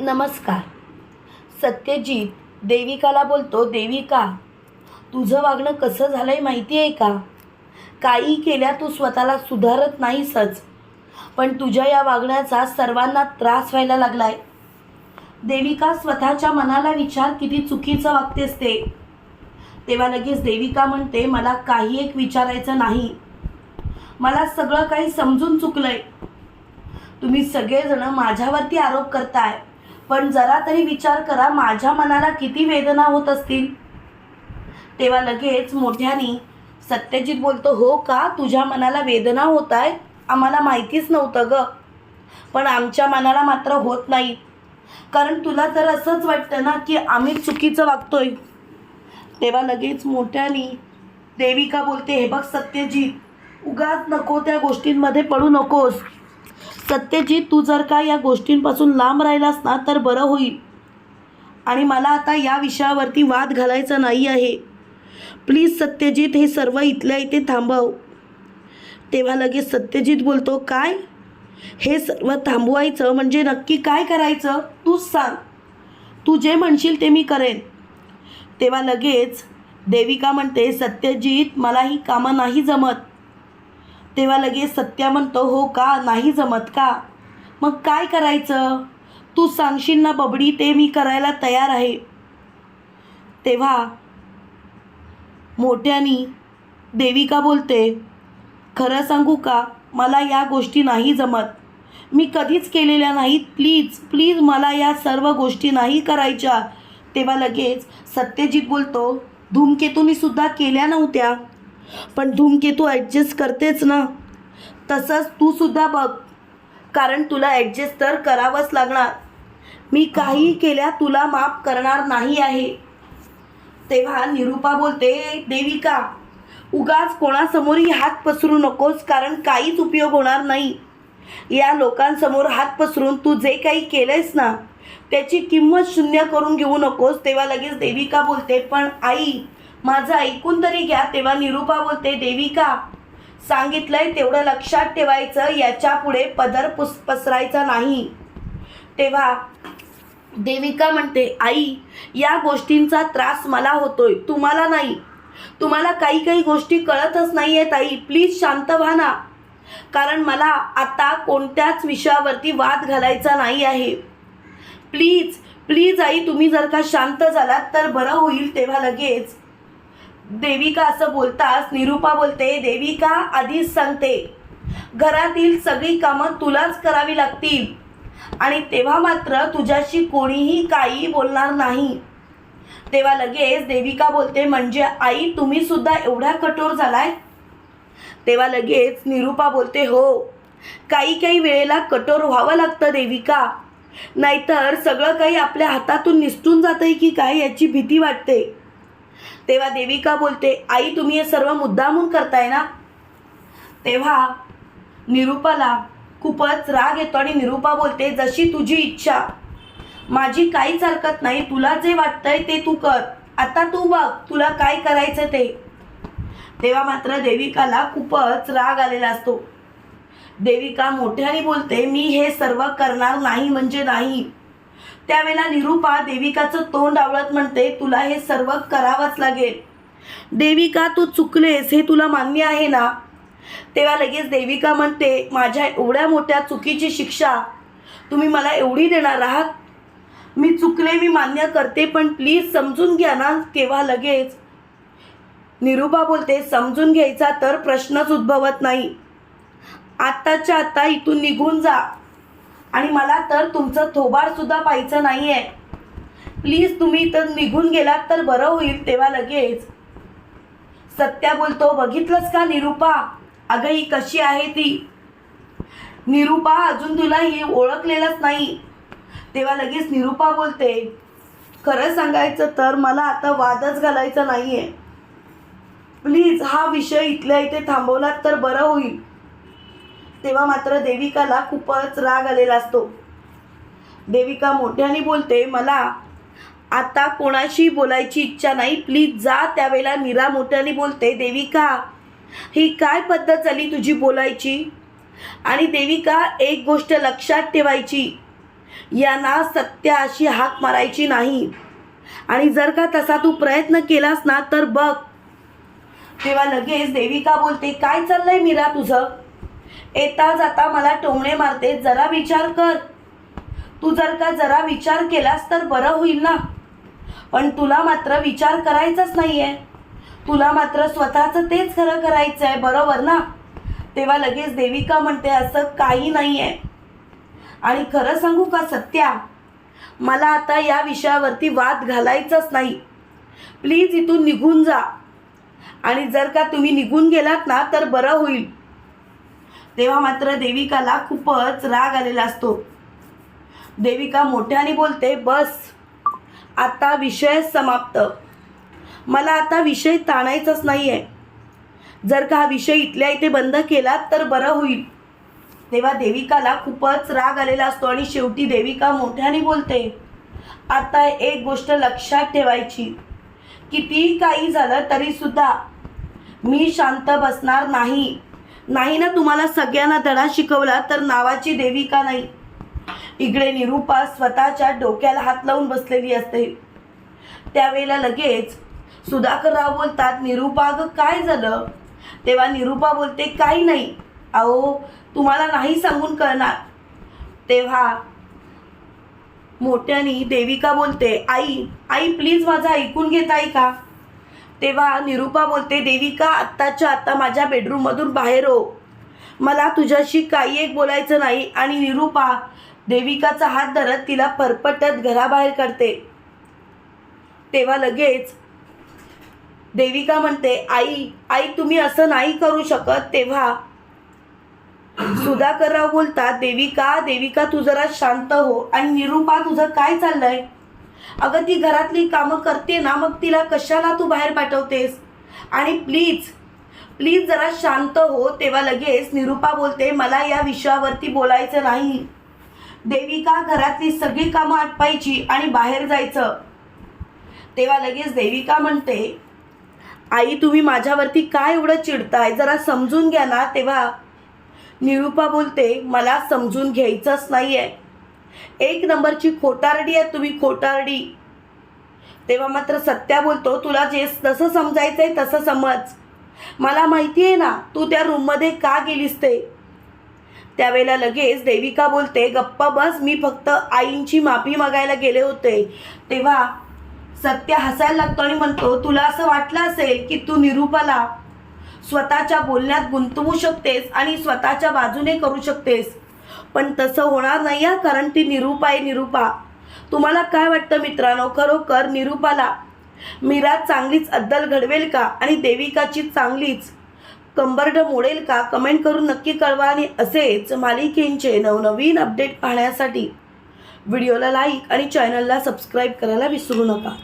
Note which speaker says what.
Speaker 1: नमस्कार. सत्यजित देविकाला बोलतो देविका तुझं वागणं कसं झालं आहे माहिती आहे का? काही केल्या तू स्वतःला सुधारत नाहीसच पण तुझ्या या वागण्याचा सर्वांना त्रास व्हायला लागला आहे देविका स्वतःच्या मनाला विचार किती चुकीचं वागतेस ते. तेव्हा लगेच देविका म्हणते मला काही एक विचारायचं नाही. मला सगळं काही समजून चुकलंय. तुम्ही सगळेजण माझ्यावरती आरोप करताय. पण जरा तरी विचार करा माझ्या मनाला किती वेदना होत असतील? तेव्हा लगेच मोठ्यानी सत्यजित बोलतो हो का? तुझ्या मनाला वेदना होत आहे आम्हाला माहितीच नव्हतं ग. पण आमच्या मनाला मात्र होत नाही. कारण तुला तर असंच वाटतं ना की आम्ही चुकीचं वागतोय. तेव्हा लगेच मोठ्यानी देविका बोलते हे बघ सत्यजित उगाच नको त्या गोष्टींमध्ये पडू नकोस. सत्यजित तू जर का या गोष्टींपासून लांब राहिलास ना तर बरं होईल. आणि मला आता या विषयावरती वाद घालायचा नाही आहे. प्लीज सत्यजित हे सर्व इथल्या इथे थांबव. तेव्हा लगेच सत्यजित बोलतो काय? हे सर्व थांबवायचं म्हणजे नक्की काय करायचं? तूच सांग. तू जे म्हणशील ते मी करेन. तेव्हा लगेच देविका म्हणते सत्यजित मला ही कामं नाही जमत. तेव्हा लगेच सत्या म्हणतो हो का? नाही जमत का? मग काय करायचं? तू सांगशील ना बबडी ते मी करायला तयार आहे. तेव्हा मोठ्यानी देविका बोलते खरं सांगू का? मला या गोष्टी नाही जमत. मी कधीच केलेल्या नाहीत. प्लीज प्लीज मला या सर्व गोष्टी नाही करायच्या. तेव्हा लगेच सत्यजित बोलतो धूमकेतूनी सुद्धा केल्या नव्हत्या. पण धूमकेतू ॲडजस्ट करतेच ना. तसंच तू सुद्धा बघ कारण तुला ॲडजस्ट तर करावंच लागणार. मी काही केल्या तुला माफ करणार नाही आहे. तेव्हा निरूपा बोलते देविका उगाच कोणासमोरही हात पसरू नकोस कारण काहीच उपयोग होणार नाही. या लोकांसमोर हात पसरून तू जे काही केलंयस ना त्याची किंमत शून्य करून घेऊ नकोस. तेव्हा लगेच देविका बोलते पण आई माझं ऐकून तरी घ्या तेव्हा निरूपा बोलते देविका सांगितलंय तेवढं लक्षात ठेवायचं याच्यापुढे पदर पुस पसरायचा नाही. तेव्हा देविका म्हणते आई या गोष्टींचा त्रास मला होतोय तुम्हाला नाही. तुम्हाला काही काही गोष्टी कळतच नाही आहेत आई. प्लीज शांत व्हा ना. कारण मला आता कोणत्याच विषयावरती वाद घालायचा नाही आहे. प्लीज प्लीज आई तुम्ही जर का शांत झालात तर बरं होईल तेव्हा लगेच. देविका असं बोलताच निरूपा बोलते देविका आधीच सांगते. घरातील सगळी कामं तुलाच करावी लागतील. आणि तेव्हा मात्र तुझ्याशी कोणीही काही बोलणार नाही. तेव्हा लगेच देविका बोलते म्हणजे आई तुम्ही सुद्धा एवढा कठोर झालाय? तेव्हा लगेच निरूपा बोलते हो. काही काही वेळेला कठोर व्हावं लागतं देविका. नाहीतर सगळं काही आपल्या हातातून निसटून जातंय की काय याची भीती वाटते. तेव्हा देविका बोलते आई तुम्ही हे सर्व मुद्दामून करताय ना? तेव्हा निरूपाला खूपच राग येतो आणि निरूपा बोलते जशी तुझी इच्छा. माझी काहीच हरकत नाही तुला जे वाटतंय ते तू कर. आता तू बघ तुला काय करायचं ते. तेव्हा मात्र देविकाला खूपच राग आलेला असतो. देविका मोठ्याने बोलते मी हे सर्व करणार नाही म्हणजे नाही. त्यावेळेला निरूपा देविकाचं तोंड आवळत म्हणते तुला हे सर्व करावंच लागेल. देविका तू चुकलेस हे तुला मान्य आहे ना? तेव्हा लगेच देविका म्हणते माझ्या एवढ्या मोठ्या चुकीची शिक्षा तुम्ही मला एवढी देणार आहात? मी चुकले मी मान्य करते पण प्लीज समजून घ्या ना केव्हा लगेच. निरूपा बोलते समजून घ्यायचा तर प्रश्नच उद्भवत नाही. आत्ताच्या आत्ता इथून निघून जा. आणि मला तर तुमचं थोबाड सुद्धा पाहायचं नाही आहे प्लीज तुम्ही इथं निघून गेलात तर बरं होईल तेव्हा लगेच. सत्या बोलतो बघितलंस का निरूपा? अगं ही कशी आहे ती? निरूपा अजून तुला ही ओळखलेलंच नाही. तेव्हा लगेच निरूपा बोलते खरं सांगायचं तर मला आता वादच घालायचा नाही आहे प्लीज हा विषय इथल्या इथे थांबवलात तर बरं होईल. तेव्हा मात्र देविकाला खूपच राग आलेला असतो. देविका मोठ्याने बोलते मला आता कोणाशी बोलायची इच्छा नाही. प्लीज जा. त्यावेळेला मीरा मोठ्याने बोलते देविका ही काय पद्धत झाली तुझी बोलायची? आणि देविका एक गोष्ट लक्षात ठेवायची यांना सत्य अशी हाक मारायची नाही. आणि जर का तसा तू प्रयत्न केलास ना तर बघ. तेव्हा लगेच देविका बोलते काय चाललंय मीरा तुझं? येता जाता मला टोमणे मारते जरा विचार कर. तू जर का जरा विचार केलास तर बरं होईल ना? पण तुला मात्र विचार करायचाच नाही आहे तुला मात्र स्वतःचं तेच खरं करायचं आहे बरोबर ना? तेव्हा लगेच देविका म्हणते असं काही नाही आहे आणि खरं सांगू का सत्या? मला आता या विषयावरती वाद घालायचाच नाही. प्लीज इथून निघून जा. आणि जर का तुम्ही निघून गेलात ना तर बरं होईल. तेव्हा मात्र देविकाला खूपच राग आलेला असतो. देविका मोठ्याने बोलते बस आता विषय समाप्त. मला आता विषय ताणायचाच नाही आहे जर का हा विषय इथल्या इथे बंद केला तर बरं होईल. तेव्हा देविकाला खूपच राग आलेला असतो आणि शेवटी देविका मोठ्याने बोलते आता एक गोष्ट लक्षात ठेवायची. कितीही काही झालं तरीसुद्धा मी शांत बसणार नाही. नाही ना तुम्हाला सगळ्यांना धडा शिकवला तर नावाची देविका नाही? इकडे निरूपा स्वतःच्या डोक्याला हात लावून बसलेली असते. त्यावेळेला लगेच सुधाकरराव बोलतात निरूपा अगं काय झालं? तेव्हा निरूपा बोलते काही नाही. अहो तुम्हाला नाही सांगून कळणार. तेव्हा मोठ्यानी देविका बोलते आई आई प्लीज माझं ऐकून घेत आई का? तेव्हा निरूपा बोलते देविका आत्ताच्या आत्ता माझ्या बेडरूममधून बाहेर हो. मला तुझ्याशी काही एक बोलायचं नाही. आणि निरूपा देविकाचा हात धरत तिला परपटत घराबाहेर करते तेव्हा लगेच देविका म्हणते आई आई तुम्ही असं नाही करू शकत. तेव्हा सुधाकरराव बोलतात देविका देविका तू जरा शांत हो. आणि निरूपा तुझं काय चाललंय? अगं ती घरातली कामं करते ना मग तिला कशाला तू बाहेर पाठवतेस? आणि प्लीज प्लीज जरा शांत हो तेव्हा लगेच निरूपा बोलते मला या विषयावरती बोलायचं नाही. देविका घरातली सगळी कामं आटपायची आणि बाहेर जायचं. तेव्हा लगेच देविका म्हणते आई तुम्ही माझ्यावरती काय एवढं चिडताय? जरा समजून घ्या ना. तेव्हा निरूपा बोलते मला समजून घ्यायचंच नाही आहे एक नंबरची खोटारडी आहे तुम्ही खोटारडी. तेव्हा मात्र सत्या बोलतो तुला जे जसं समजायचं आहे तसं समज. मला माहिती आहे ना तू त्या रूममध्ये का गेलीस ते? त्यावेळेला लगेच देविका बोलते गप्पा बस मी फक्त आईंची माफी मागायला गेले होते. तेव्हा सत्य हसायला लागतो आणि म्हणतो तुला असं वाटलं असेल की तू निरूपाला स्वतःच्या बोलण्यात गुंतवू शकतेस आणि स्वतःच्या बाजूने करू शकतेस? पण तसं होणार नाही आहे कारण ती निरूपा आहे निरूपा. तुम्हाला काय वाटतं मित्रांनो? खरोखर निरूपाला मीरा चांगलीच अद्दल घडवेल का? आणि देविकाची चांगलीच? कंबरड मोडेल का? कमेंट करून नक्की कळवा. आणि असेच मालिकेंचे नवनवीन अपडेट पाहण्यासाठी व्हिडिओला लाईक आणि चॅनलला सबस्क्राईब करायला विसरू नका.